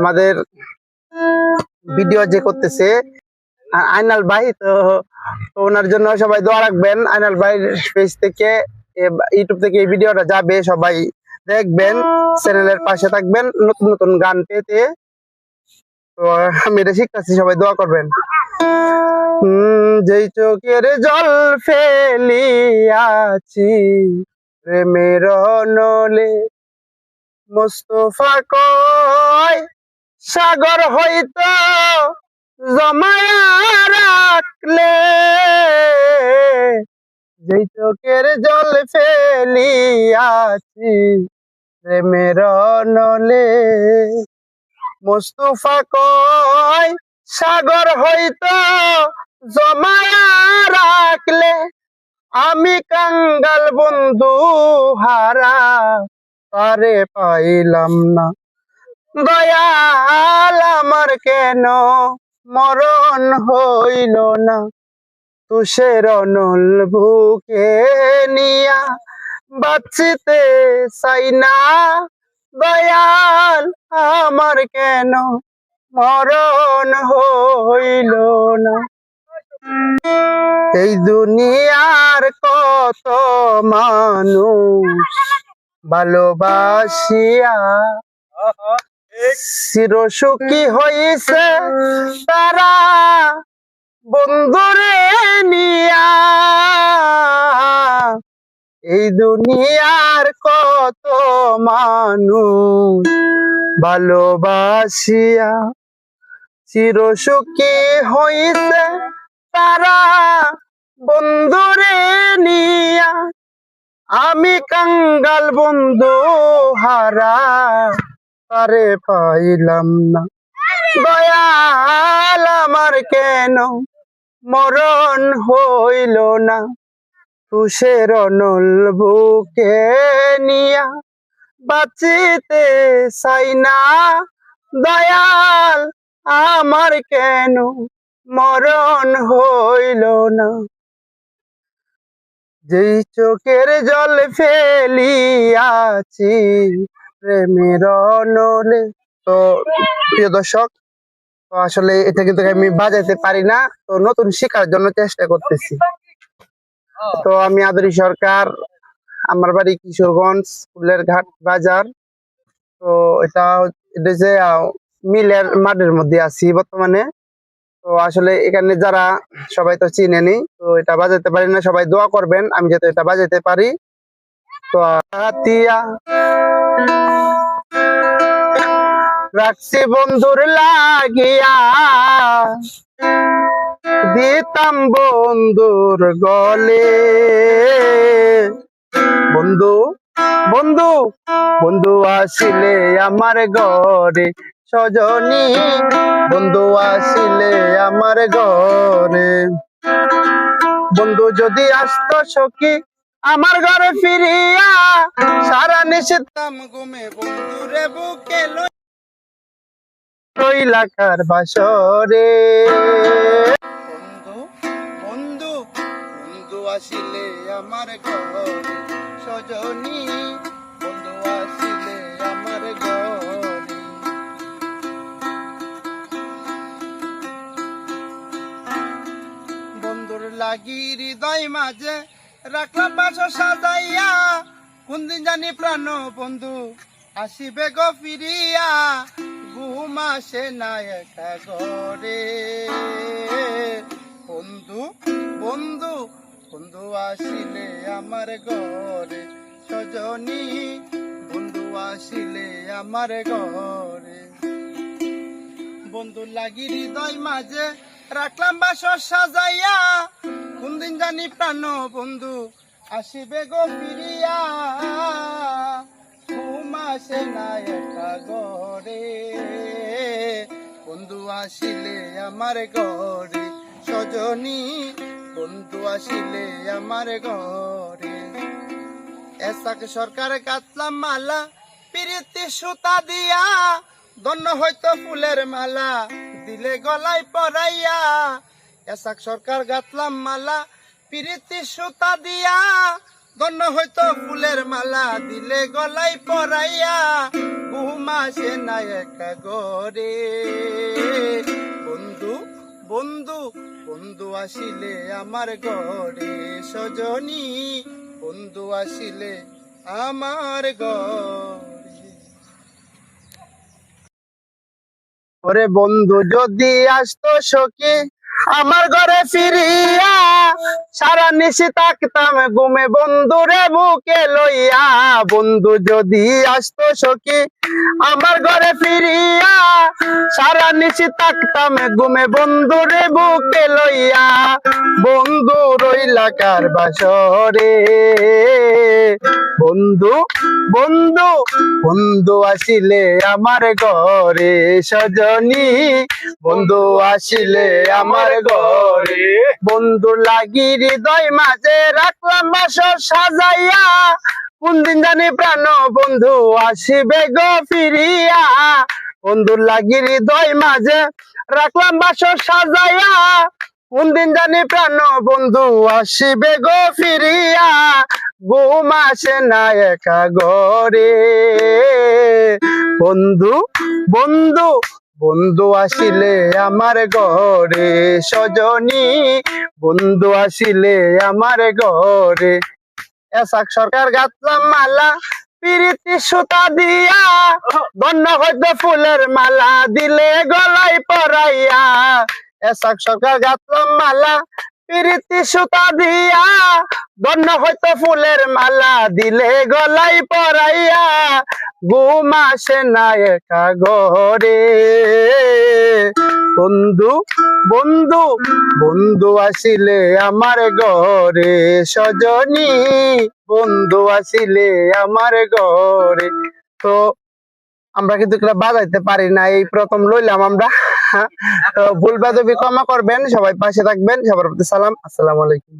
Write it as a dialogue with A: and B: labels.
A: আমাদের ভিডিও যে করতেছে আইনাল ভাই, তো ওনার জন্য সবাই দোয়া রাখবেন। আইনাল ভাইয়ের পেজ থেকে ইউটিউব থেকে এই ভিডিওটা যাবে, সবাই দেখবেন, চ্যানেলের পাশে থাকবেন, নতুন নতুন গান পেতে। তো আমি এটা শিখতেছি, সবাই দোয়া করবেন। যেই চোখের জল ফেলিয়াছি, প্রেমের নলে মোস্তফা কয় সাগর হইতো জমায়া রাখলে। যেই চোখের জল ফেলিয়াছি প্রেমের নলে। মোস্তফা কয়, সাগর হইতো জমায়া রাখলে, আমি কাঙ্গাল বন্ধু হারা, পারে পাইলাম না দয়াল আমার কেন মরণ হইল না? তুষের নল বুকে নিয়া বাঁচিতে চাই না। দয়াল আমার কেন মরণ হইল না? এই দুনিয়ার কত মানুষ ভালোবাসিয়া চির সুখী হইছে তারা বন্ধুরে নিয়া। এই দুনিয়ার কত মানুষ ভালোবাসিয়া চির সুখী হইছে তারা বন্ধুরে নিয়া। আমি কাঙ্গাল বন্ধু হারা। তারে পাইলাম না। দয়াল আমার কেন মরণ হইল না? তুষের নল বুকে নিয়া বাঁচিতে চাই না। দয়াল আমার কেন মরণ হইল না? যেই চোখের জল ফেলিয়াছি প্রেমের তো প্রিয় দর্শক, তো আসলে এটা কিন্তু আমি বাজাইতে পারি না। তো নতুন শেখার জন্য চেষ্টা করতেছি। তো আমি আদরি সরকার, আমার বাড়ি কিশোরগঞ্জ ফুলের ঘাট বাজার। তো এটা এটা যে মিলের মাঠের মধ্যে আছি বর্তমানে। তো আসলে এখানে যারা, সবাই তো চিনেনি, তো এটা বাজাতে পারি না। সবাই দোয়া করবেন, আমি যাতে এটা বাজাতে পারি। তো রাখছি বন্ধুর লাগিয়া। দিতাম বন্ধুর গলে। বন্ধু বন্ধু বন্ধু আসিলে আমার ঘরে সজনী। বন্ধু আসিলে আমার ঘরে। বন্ধু যদি আসতো সখী আমার ঘরে ফিরিয়া, সারা ঘুমে বন্ধুরে বুকে লাখার বাসরে। বন্ধু বন্ধু বন্ধু আসিলে আমার ঘরে, সজনী। বন্ধু আসিলে আমার ঘরে। বন্ধুর লাগি হৃদয় মাঝে রাখলাম বাস সাজাইয়া কোন দিন জানি প্রাণ বন্ধু, আসিবে গো ফিরিয়া। ঘুম আসে না বন্ধু বন্ধু বন্ধু আসিলে আমার ঘরে। সজনী, বন্ধু আসিলে আমার ঘরে। বন্ধু লাগি হৃদয় মাঝে রাখলাম বাস সাজাইয়া। কোনদিন জানি প্রাণ বন্ধু আসিবে গো ফিরিয়া। আসে না একা গড়ে বন্ধু আসিলে আমার ঘরে। সজনী, বন্ধু আসিলে আমার ঘরে। এসাক সরকার কাটলাম মালা, পিরিতি সুতা দিয়া দন্য হয়তো ফুলের মালা, দিলে গলায় পরাইয়া। এসাক সরকার গাতলাম মালা, পিরিতি সুতা দিয়া দন্য হয়তো ফুলের মালা দিলে গলাই পরাইয়া ঘুম আসে না একা ঘরে। বন্ধু বন্ধু বন্ধু আসিলে আমার ঘরে সজনী, বন্ধু আসিলে আমার ঘরে। ওরে বন্ধু, যদি আসতো সখী আমার ঘরে ফিরিয়া সারা নিশি থাকতাম ঘুমে। বন্ধুরে বুকে লইয়া বন্ধু যদি আসতো সখী আমার ঘরে ফিরিয়া সারা নিশি থাকতাম ঘুমে বন্ধুরে বুকে লইয়া। বন্ধু রইলা কার বাসরে? বন্ধু বন্ধু বন্ধু আসিলে আমার ঘরে সজনী। বন্ধু আসিলে আমার ঘরে। বন্ধু লাগি হৃদয় মাঝে রাখলাম বাসর সাজাইয়া। কোন দিন জানি প্রাণ বন্ধু আসিবে গো ফিরিয়া? বন্ধু লাগি হৃদয় মাঝে রাখলাম বাসর সাজাইয়া। কোন দিন জানি প্রাণ বন্ধু আসিবে গো ফিরিয়া? ঘুম আসে না একা ঘরে। বন্ধু বন্ধু বন্ধু আসিলে আমার ঘরে সজনী। বন্ধু আসিলে আমার ঘরে এসাক সরকার গাছলাম মালা, পিরিতি সুতা দিয়া। বন্য হইতে ফুলের মালা দিলে গলায় পরাইয়া। এসাক সরকার গাছলাম মালা, পিরিতি সুতা দিয়া। বন্য হইতে ফুলের মালা দিলে গলায় পরাইয়া। ঘুম আসে না একা ঘরে। বন্ধু বন্ধু বন্ধু আসিলে আমার ঘরে সজনী। বন্ধু আসিলে আমার ঘরে। তো আমরা কিন্তু বাজাইতে পারি না, এই প্রথম লইলাম আমরা। ভুল বাদবি ক্ষমা করবেন, সবাই পাশে থাকবেন, সবার প্রতি সালাম। আসসালাম আলাইকুম।